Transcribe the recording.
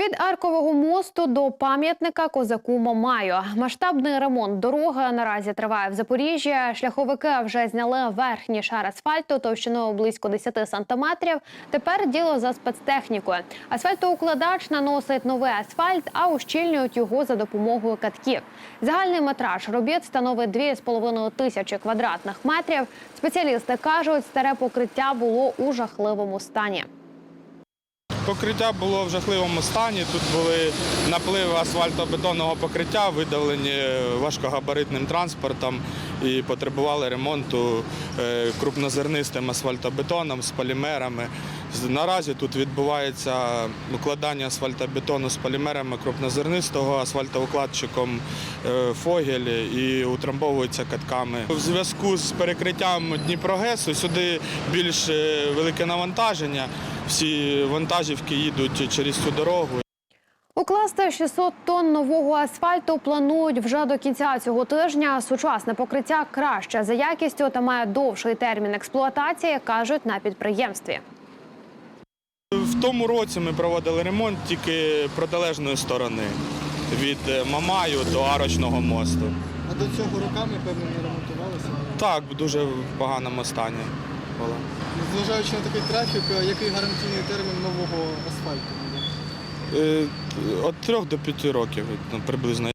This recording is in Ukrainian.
Від аркового мосту до пам'ятника козаку Мамаю. Масштабний ремонт дороги наразі триває в Запоріжжі. Шляховики вже зняли верхній шар асфальту товщиною близько 10 сантиметрів. Тепер діло за спецтехнікою. Асфальтоукладач наносить новий асфальт, а ущільнюють його за допомогою катків. Загальний метраж робіт становить 2,5 тисячі квадратних метрів. Спеціалісти кажуть, старе покриття було у жахливому стані. Покриття було в жахливому стані. Тут були напливи асфальтобетонного покриття, видавлені важкогабаритним транспортом і потребували ремонту е, крупнозернистим асфальтобетоном з полімерами. Наразі тут відбувається укладання асфальтобетону з полімерами крупнозернистого асфальтоукладчиком е, Фогель і утрамбовується катками. В зв'язку з перекриттям Дніпрогесу сюди більш е, велике навантаження. Всі вантажівки їдуть через цю дорогу. Укласти 600 тонн нового асфальту планують вже до кінця цього тижня. Сучасне покриття краще за якістю та має довший термін експлуатації, кажуть на підприємстві. В тому році ми проводили ремонт тільки протилежної сторони від е, Мамаю до Арочного мосту. А до цього роками, певно, не ремонтувалося. Так, в дуже поганому стані було. Зважаючи на такий трафік, який гарантійний термін нового асфальту? Е, Від трьох до п'яти років ну, приблизно.